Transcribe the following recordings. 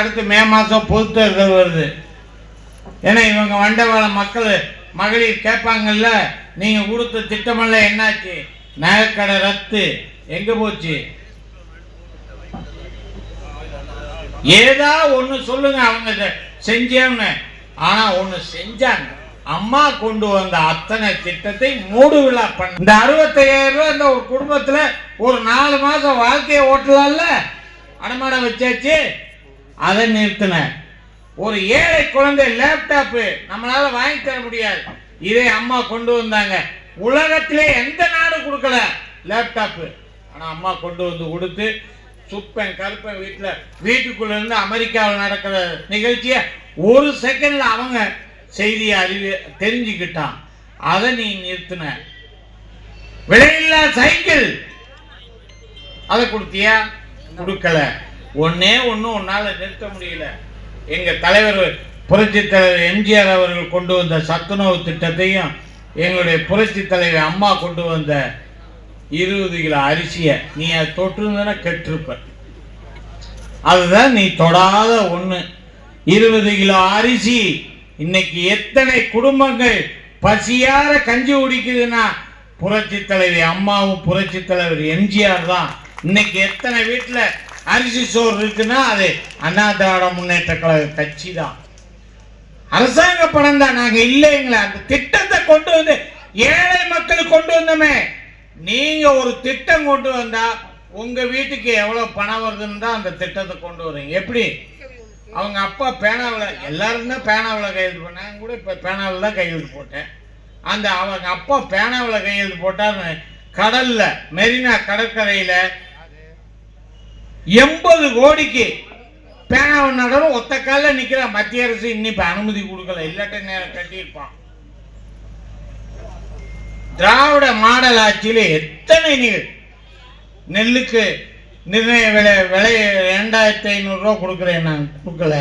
அடுத்து மே மாதம் பொது தேர்தல் வருது. ஏன்னா இவங்க வண்டவாள மக்கள் மகளிர் கேட்பாங்கல்ல நீங்கள் கொடுத்த திட்டமெல்லாம் என்னாச்சு? நகைக்கடை ரத்து. எங்கே போச்சு? ஏதா ஒன்று சொல்லுங்க அவங்க செஞ்சேன்னு ஆனால் ஒன்று செஞ்சாங்க. அம்மா கொண்டு வந்த அத்தனை திட்டத்தை மூடு விழா பண்ண. இந்த அறுபத்தையாயிரம் ரூபாய் இந்த ஒரு குடும்பத்தில் ஒரு நாலு மாதம் வாழ்க்கையை ஓட்டலாம்ல? அடமாட வச்சாச்சு? அதை நிறுத்தினேன் ஒரு ஏழை குழந்தை லேப்டாப்பு நம்மளால வாங்கி தர முடியாது. இதை அம்மா கொண்டு வந்தாங்க. உலகத்திலே எந்த நாடு கொடுக்கல லேப்டாப்பு ஆனா அம்மா கொண்டு வந்து கொடுத்து சுப்பன் கருப்பன் வீட்டில் வீட்டுக்குள்ள இருந்து அமெரிக்காவில் நடக்கிற நிகழ்ச்சியை ஒரு செகண்ட்ல அவங்க செய்தியை அறிவி தெரிஞ்சுக்கிட்டான். அதை நீ நிறுத்தின. விலையில்லா சைக்கிள் அதை கொடுத்தியா? கொடுக்கல. ஒன்னே ஒன்றும் உன்னால நிறுத்த முடியல. எங்க தலைவர் புரட்சி தலைவர் எம்ஜிஆர் அவர்கள் கொண்டு வந்த சத்துணவு திட்டத்தையும் எங்களுடைய புரட்சி தலைவர் அம்மா கொண்டு வந்த இருபது கிலோ அரிசியை நீ அதை தொட்டிருந்தனா கெட்டிருப்ப. அதுதான் நீ தொடாத ஒண்ணு. இருபது கிலோ அரிசி இன்னைக்கு எத்தனை குடும்பங்கள் பசியார கஞ்சி குடிக்குதுன்னா புரட்சி தலைவி அம்மாவும் புரட்சி தலைவர் எம்ஜிஆர் தான். இன்னைக்கு எத்தனை வீட்டில் அரிசி சோறு இருக்குன்னா அது அண்ணா திராவிட முன்னேற்ற கழக கட்சி தான் அரசாங்க பணம் தான். நாங்கள் இல்லைங்களா அந்த திட்டத்தை கொண்டு வந்து ஏழை மக்களுக்கு கொண்டு வந்தோமே. நீங்க ஒரு திட்டம் கொண்டு வந்தா உங்க வீட்டுக்கு எவ்வளவு பணம் வருதுன்னு தான் அந்த திட்டத்தை கொண்டு வரீங்க எப்படி? அவங்க அப்பா பேனாவில் எல்லாரும் தான் பேனாவில் கையெழுத்து பண்ணாங்க கூட இப்போ பேனாவில் தான் கையெழுத்து போட்டேன். அந்த அவங்க அப்பா பேனாவில் கையெழுத்து போட்டால் கடலில் மெரினா கடற்கரையில் எண்பது கோடிக்கு பேனாவை நடனம் ஒத்த காலில் நிற்கிற மத்திய அரசு இன்னைக்கு அனுமதி கொடுக்கல. இல்லாட்ட நேரம் கட்டியிருப்பான். திராவிட மாடல் ஆட்சியில் எத்தனை நீர் நெல்லுக்கு நிர்ணய விலை விலை ரெண்டாயிரத்தி ஐநூறுரூவா கொடுக்குறேன் நான். கொடுக்கல.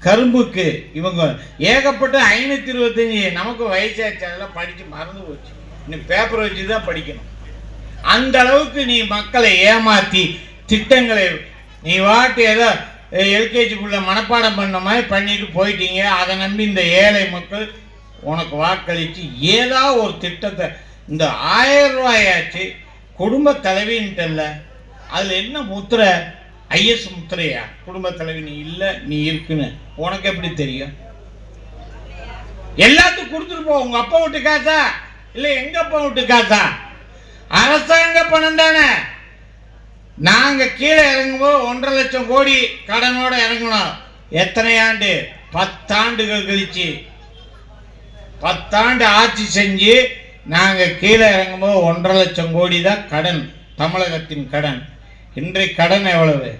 கரும்புக்கு இவங்க ஏகப்பட்ட ஐநூற்றி இருபத்தஞ்சி நமக்கு வயசாச்சு அதெல்லாம் படித்து மறந்து போச்சு. இன்னும் பேப்பர் வச்சு தான் படிக்கணும். அந்த அளவுக்கு நீ மக்களை ஏமாத்தி திட்டங்களை நீ வாட்டு ஏதோ எல்கேஜிக்குள்ள மனப்பாடம் பண்ண மாதிரி பண்ணிட்டு போயிட்டீங்க. அதை நம்பி இந்த ஏழை மக்கள் உனக்கு வாக்களித்து ஏதா ஒரு திட்டத்தை இந்த ஆயிரம் ரூபாயாச்சு குடும்ப தலைவின்ட்டல்ல அதில் என்ன முத்திரை ஐஎஸ் முத்திரையா? குடும்ப தலைவி நீ இல்லை நீ இருக்குன்னு. உனக்கு எப்படி தெரியும்? எல்லாத்துக்கும் கொடுத்துட்டு போ. உங்கள் அப்பா வீட்டு காசா? இல்லை எங்கள் அப்பா வீட்டு காசா? அரசாங்க பணம் தானே? நாங்கள் கீழே இறங்கும்போது ஒன்றரை லட்சம் கோடி கடனோட இறங்கினோம். எத்தனை ஆண்டு? பத்தாண்டுகள் கழிச்சு. பத்தாண்டு ஆட்சி செஞ்சு நாங்கள் கீழே இறங்கும்போது ஒன்றரை லட்சம் கோடி தான் கடன் தமிழகத்தின் கடன். இன்றைய கடன் எவ்வளவு?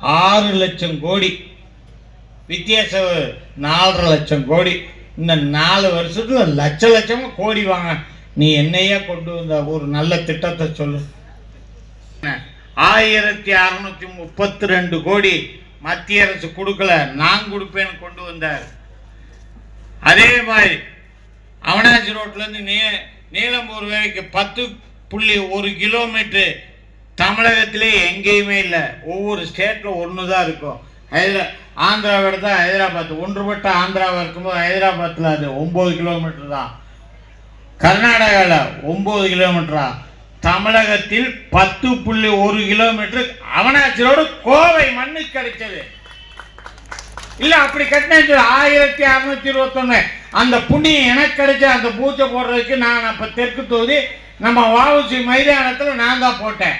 ஆறு லட்சம் கோடி. வித்தியாசம் நாலரை லட்சம் கோடி. இந்த நாலு வருஷத்தில் லட்ச லட்சமாக கோடி வாங்க. நீ என்னையா கொண்டு வந்த? ஒரு நல்ல திட்டத்தை சொல்லு. ஆயிரத்தி அறுநூத்தி முப்பத்தி ரெண்டு கோடி மத்திய அரசு கொடுக்கல. நான் கொடுப்பேன்னு கொண்டு வந்தார். அதே மாதிரி அவனாசி ரோட்லேருந்து நீ நீலம்பூர் வரைக்கும் பத்து புள்ளி ஒரு கிலோமீட்டர். தமிழகத்திலே எங்கேயுமே இல்லை. ஒவ்வொரு ஸ்டேட்டில் ஒன்று தான் இருக்கும். ஹைதரா ஆந்திராவை தான் ஹைதராபாத் ஒன்றுபட்ட ஆந்திராவை இருக்கும்போது ஹைதராபாத்தில் அது ஒம்பது கிலோமீட்டர் தான். கர்நாடகாவில் ஒம்பது கிலோமீட்டரா? தமிழகத்தில் பத்து புள்ளி ஒரு கிலோமீட்டர் அவனாசி கோவை மண்ணுக்கு கிடைச்சது இல்ல அப்படி கட்டின ஆயிரத்தி அறுநூத்தி இருபத்தொன்னு. அந்த புண்ணியம் எனக்கு கிடைச்ச அந்த பூஜை போடுறதுக்கு நான் அப்ப தெற்கு தொகுதி நம்ம வாவுசி மைதானத்தில் நான் தான் போட்டேன்.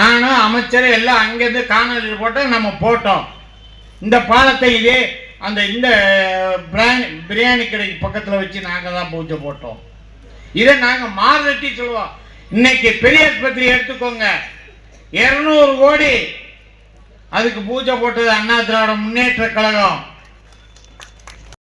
நானும் அமைச்சர் எல்லாம் அங்கேருந்து காணொலியில் போட்டேன் நம்ம போட்டோம். இந்த பாலத்தை இதே அந்த இந்த பிரியாணி பிரியாணி கடைக்கு பக்கத்தில் வச்சு நாங்கள் தான் பூஜை போட்டோம். இதை நாங்கள் மாறுதட்டி சொல்லுவோம். இன்னைக்கு பெரிய ஆஸ்பத்திரி எடுத்துக்கோங்க. இருநூறு கோடி. அதுக்கு பூஜை போட்டது அண்ணா திராவிட முன்னேற்ற கழகம்.